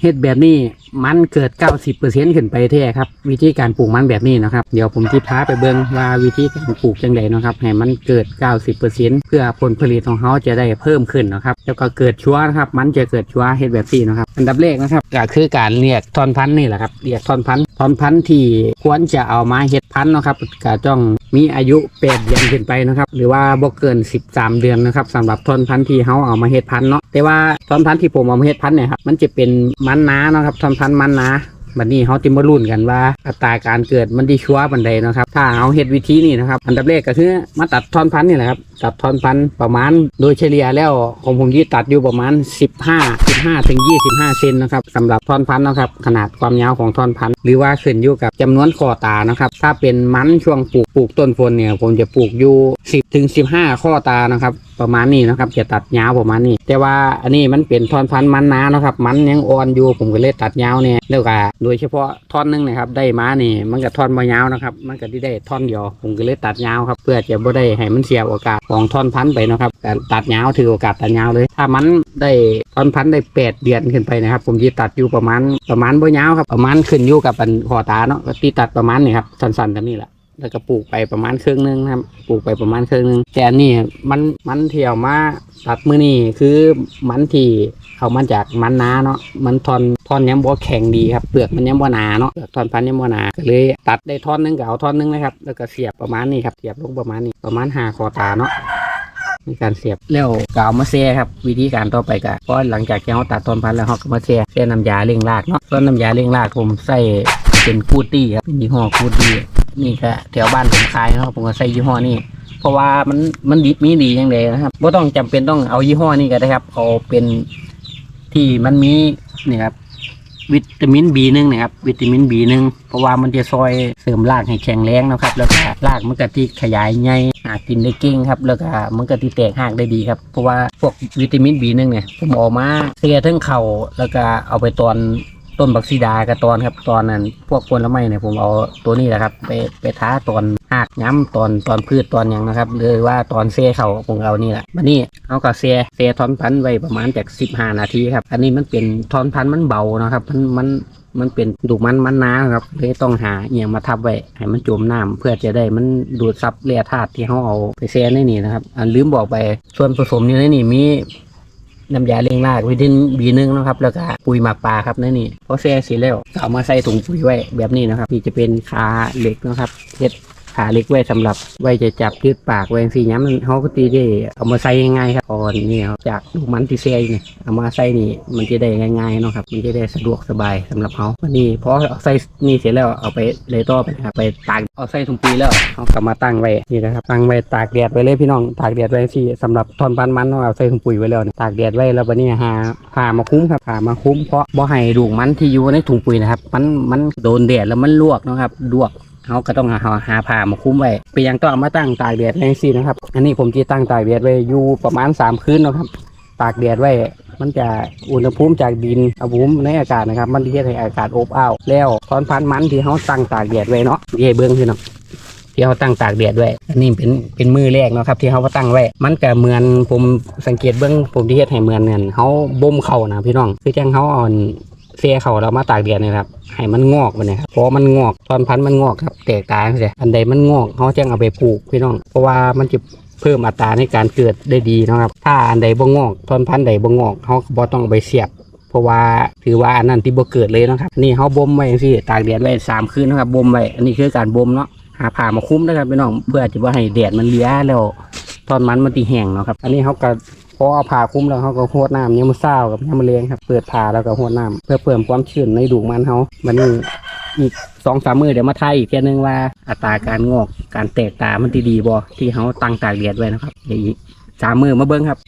เฮ็ดแบบนี้มันเกิด 90%ขึ้นไปแท้ครับ วิธีการปลูกมันแบบนี้นะครับ เดี๋ยวผมจะพาไปเบิ่งว่าวิธีการปลูกจังไดนะครับให้มันเกิด 90%เพื่อผลผลิตของเขาจะได้เพิ่มขึ้นนะครับ แล้วก็เกิดชัวนะครับ มันจะเกิดชัวเฮ็ดแบบนี้นะครับ อันดับแรกนะครับก็คือการเรียกทอนพันธุ์นี่แหละครับเรียกทอนพันธุ์ทอนพันธุ์ที่ควรจะเอามาเฮ็ดพันธุ์นะครับก็ต้องมีอายุ8เดือนขึ้นไปนะครับ หรือว่าบ่เกิน 13 เดือนนะครับสำหรับทอนพันธุ์ที่เขาเอามาเฮ็ดพันธุ์เนาะแต่ว่าทอนพันธุ์ที่ผมเอามาเฮ็ดพันธุ์เนี่ยครับมันจะเป็นมันนานะครับทอนพันธุ์มันนาบัดนี้เขาติมารุ่นกันว่า อัตราการเกิดมันดีชัวร์บันไดนะครับ ถ้าเอาเฮ็ดวิธีนี้นะครับ อันดับแรกก็คือมาตัดทอนพันธุ์นี่แหละครับ ตัดทอนพันธุ์ประมาณ โดยเฉลี่ยแล้วของผมที่ตัดอยู่ประมาณ 15 15ถึง25 เซนนะครับสำหรับทอนพันธุ์นะครับ ขนาดความยาวของทอนพันธุ์หรือว่าขึ้นอยู่กับจำนวนข้อตานะครับ ถ้าเป็นมันช่วงปลูกปลูกต้นฝนเนี่ย ผมจะปลูกอยู่ 10ถึง15 ข้อตานะครับ ประมาณนี้นะครับจะตัดยาวประมาณนี้ แต่ว่าอันนี้มันเป็นทอนพันธุ์มันนานะครับ มันยังอ่อนอยู่ผมก็เลยตัดยาวเนี่ยแล้วก็โดยเฉพาะท่อนหนึงนะครับได้มานี่มันก็ท่อนมายาวนะครับ มันก็ที่ได้ท่อนเดียวผมก็เลยตัดยาวครับเพื่อจะบ่ได้ให้มันเสียโอกาสของท่อนพันธุ์ไปนะครับตัดยาวถือโอกาสตัดยาวเลย ถ้ามันได้ท่อนพันธุ์ได้แปดเดือนขึ้นไปนะครับ ผมจะตัดอยู่ประมาณประมาณบ่ยาวครับประมาณขึ้นอยู่กับอันคอตาเนาะก็ที่ตัดประมาณนี้ครับสั้นๆแบบนี้แหละ แล้วก็ปลูกไปประมาณครึ่งหนึงนะครับ ปลูกไปประมาณครึ่งหนึงแต่อันนี้มันมันเที่ยวมาตัดมือนี่คือมันที่เอามาจากมันนาเนาะมันทอนทอนยังบ่แข็งดีครับเปลือกมันยังบ่หนาเนาะเปลือกทอนพันยังบ่หนาเลยตัดได้ท่อนหนึงก็เอาท่อนหนึงนะครับ แล้วก็เสียบประมาณนี้ครับเสียบลงประมาณนี้ประมาณหาคอตาเนาะในการเสียบแล้วก็เอามาแช่ครับ วิธีการต่อไปก็เพราะหลังจากที่เราตัดต้นพันธุ์แล้วเราก็มาแช่แช่น้ำยาเลี้ยงรากเนาะต้นน้ำยาเลี้ยงรากผมใส่เป็นกูตี้ครับเป็นยี่ห้อกูตี้ นี่ก็แถวบ้านผมขายเนาะผมก็ใส่ยี่ห้อนี้เพราะว่ามันมันดีมีดีอย่างเดียนะครับไม่ต้องจำเป็นต้องเอายี่ห้อนี้ก็ได้ครับ เอาเป็นที่มันมีนี่ครับวิตามิน B1 นึงนะครับ วิตามิน B1 เพราะว่ามันจะซอยเสริมรากให้แข็งแรงนะครับ แล้วก็รากมันก็ที่ขยายใหญ่หากินได้เก่งครับ แล้วก็มันก็ที่แตกหากได้ดีครับเพราะว่าพวกวิตามิน B1 เนี่ยผมออกมาเสียทั้งเข่าแล้วก็เอาไปตอน ต้นบักซีดากับตอนครับตอนนั้น พวกผลไม้เนี่ยผมเอาตัวนี้แหละครับ ไปไปท้าตอนหากย้ำตอนตอนพืชตอนหยังนะครับหรือว่าตอนเซเข่าผมเอานี่แหละมานี่เอากับเซเซทอนพันธุ์ไว้ประมาณจากสิบห้านาทีครับ อันนี้มันเป็นทอนพันธุ์มันเบานะครับ มันมันมันเป็นดูมันมันหนาครับเลยต้องหาเอียงมาทับไว้ให้มันจมน้ำเพื่อจะได้มันดูดซับแร่ธาตุที่เขาเอาไปแช่ในนี่นะครับอันลืมบอกไปส่วนผสมอยู่ในนี่มี น้ำยาเลี้ยงรากวิตามินบีหนึ่งนะครับแล้วก็ปุ๋ยหมักปลาครับนั่นนี่พอแช่เสร็จแล้วก็เอามาใส่ถุงปุ๋ยไว้แบบนี้นะครับที่จะเป็นคาเหล็กนะครับเฮ็ด ขาเหล็กไว้สำหรับไว้จะจับยืดปากไว้สีย้ำมันเขาก็ตีได้เอามาใส่ง่ายๆครับพอนนี่ครับจากลูกมันที่แช่อยู่นี่ยเอามาใส่นี่มันจะได้ง่ายๆเนาะครับมันจะได้สะดวกสบายสำหรับเขาวันนี้พอเอาใส่นี่เสร็จแล้วเอาไปเลยต่อไปครับไปตากเอาใส่ถุงปุ๋ยแล้วเอากลับมาตั้งไว้นี่นะครับตั้งไว้ตากแดดไว้เลยพี่น้องตากแดดไว้สิสำหรับทอนพันมันเราเอาใส่ถุงปุ๋ยไว้แล้วเนี่ยตากแดดไว้แล้ววันนี้หาผ้ามาคุ้มครับผ้ามาคุ้มเพราะบ่ให้ดูกมันที่อยู่ในถุงปุ๋ยนะครับมันมันโดนแดดแล้วมันลวกนะครับลวก เขาก็ต้องหาหาผ้ามาคุ้มไว้ไปยังต้องมาตั้งตากแดดในซีนะครับ อันนี้ผมจะตั้งตากแดดไว้อยู่ประมาณสามคืนนะครับตากแดดไว้ มันจะอุณหภูมิจากดินอุณหภูมิในอากาศนะครับ มันที่ให้อากาศอบอ้าวแล้วทอนพันธ์มันที่เขาตั้งตากแดดไว้เนาะเย่เบื้องพี่เนาะที่เขาตั้งตากแดดไว้อันนี้เป็นเป็นมือแรกนะครับ ที่เขาตั้งไว้ มันก็เหมือนผมสังเกตเบื้องผมที่เฮ็ดให้เหมือนเงินเขาบ่มเข่านะพี่น้องคือแจังเขาอ่อน เสียเขาเรามาตากแดดนี่ครับให้มันงอกไปนะครับเพราะมันงอกตอนพันธุ์มันงอกครับแตกตายเสียอันใดมันงอกเขาจะเอาไปปลูกพี่น้อง เพราะว่ามันจะเพิ่มอัตราในการเกิดได้ดีนะครับ ถ้าอันใดบ่งอกตอนพันธุ์ใดบ่งอกเขาก็บ่ต้องไปเสียบ เพราะว่าถือว่าอันนั้นที่บ่เกิดเลยนะครับนี่เขาบ่มไว้จังซี่ตากแดดไว้สามคืนนะครับบ่มไว้อันนี้คือการบ่มเนาะหาผ้ามาคุ้มนะครับพี่น้องเพื่อจะว่าให้แดดมันเลี้ยแล้วตอนมันมันตีแห้งเนาะครับ อันนี้เขาก็ พอเอาผ่าคุ้มแล้วเขาก็หวดน้ำเนี่ยมันเศร้ากับเนี่ยมันเลี้ยงครับ เปิดผ่าแล้วก็หวดน้ำเพื่อเพิ่มความชื้นในดูกมันเขามันนี่อีกสองสามมือเดี๋ยวมาทายอีกแค่หนึงว่าอัตราการงอกการแตกตามันดีดีบ่ที่เขาตั้งตาเรียดไว้นะครับเดี๋ยวอีกสามมือมาเบิ้งครับ